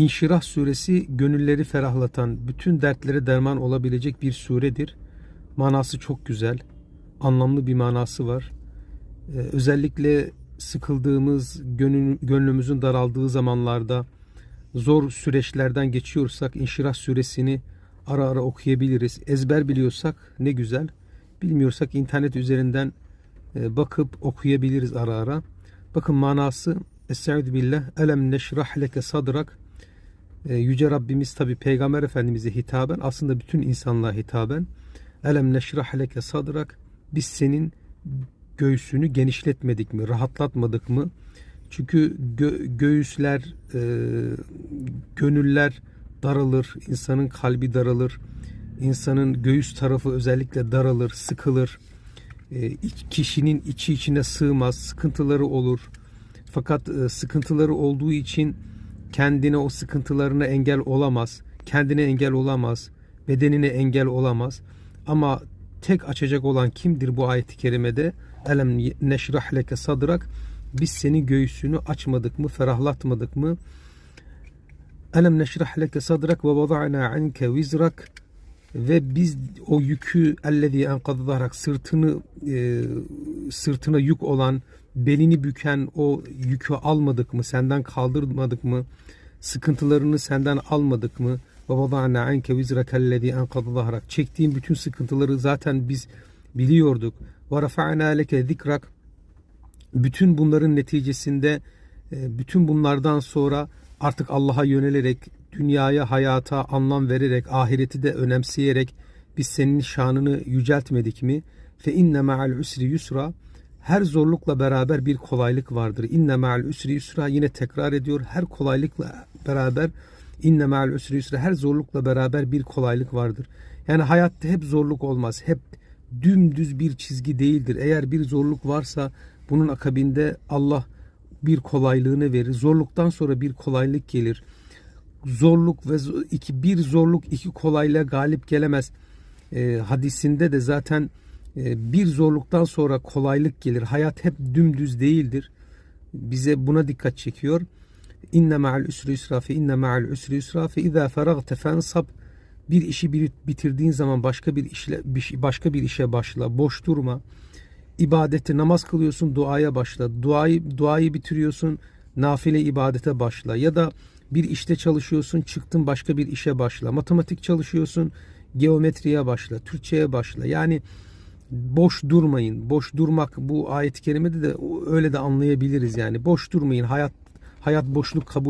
İnşirah suresi gönülleri ferahlatan, bütün dertlere derman olabilecek bir suredir. Manası çok güzel, anlamlı bir manası var. Ee, özellikle sıkıldığımız, gönül, gönlümüzün daraldığı zamanlarda zor süreçlerden geçiyorsak İnşirah suresini ara ara okuyabiliriz. Ezber biliyorsak ne güzel. Bilmiyorsak internet üzerinden e, bakıp okuyabiliriz ara ara. Bakın manası Estaizu billah elem neşrah leke sadrak Yüce Rabbimiz tabi Peygamber Efendimiz'e hitaben aslında bütün insanlığa hitaben elem neşrah leke sadrak biz senin göğsünü genişletmedik mi rahatlatmadık mı? Çünkü gö- göğüsler e, gönüller daralır insanın kalbi daralır insanın göğüs tarafı özellikle daralır sıkılır. E, kişinin içi içine sığmaz sıkıntıları olur. Fakat e, sıkıntıları olduğu için kendine o sıkıntılarına engel olamaz. Kendine engel olamaz. Bedenine engel olamaz. Ama tek açacak olan kimdir bu ayet-i kerimede? Elem neşrah leke sadrak. Biz senin göğsünü açmadık mı, ferahlatmadık mı? Elem neşrah leke sadrak ve vada'na anke vizrak ve biz o yükü ellezî enkaddarak sırtını e, sırtına yük olan belini büken o yükü almadık mı senden kaldırmadık mı sıkıntılarını senden almadık mı? Ve vada'na anke vizrak ellezî enkaddarak çektiğin bütün sıkıntıları zaten biz biliyorduk. Rafa'na leke zikrak. Bütün bunların neticesinde e, bütün bunlardan sonra artık Allah'a yönelerek dünyaya hayata anlam vererek ahireti de önemseyerek biz senin şanını yüceltmedik mi? Fe inne ma'al usri yusra her zorlukla beraber bir kolaylık vardır. İnne ma'al usri yusra yine tekrar ediyor. Her kolaylıkla beraber inne ma'al usri yusra her zorlukla beraber bir kolaylık vardır. Yani hayatta hep zorluk olmaz. Hep dümdüz bir çizgi değildir. Eğer bir zorluk varsa bunun akabinde Allah bir kolaylığını verir. Zorluktan sonra bir kolaylık gelir. Zorluk ve iki bir zorluk iki kolaylığa galip gelemez. Ee, hadisinde de zaten e, bir zorluktan sonra kolaylık gelir. Hayat hep dümdüz değildir. Bize buna dikkat çekiyor. İnne ma'al üsri yusra fe inne ma'al üsri yusra fe izâ feragte fensab bir işi bitirdiğin zaman başka bir işle başka bir işe başla. Boş durma ibadeti namaz kılıyorsun duaya başla. Duayı duayı bitiriyorsun nafile ibadete başla ya da bir işte çalışıyorsun çıktın başka bir işe başla. Matematik çalışıyorsun geometriye başla, Türkçeye başla. Yani boş durmayın. Boş durmak bu ayet-i kerimede de öyle de anlayabiliriz yani. Boş durmayın. Hayat hayat boşluk kabul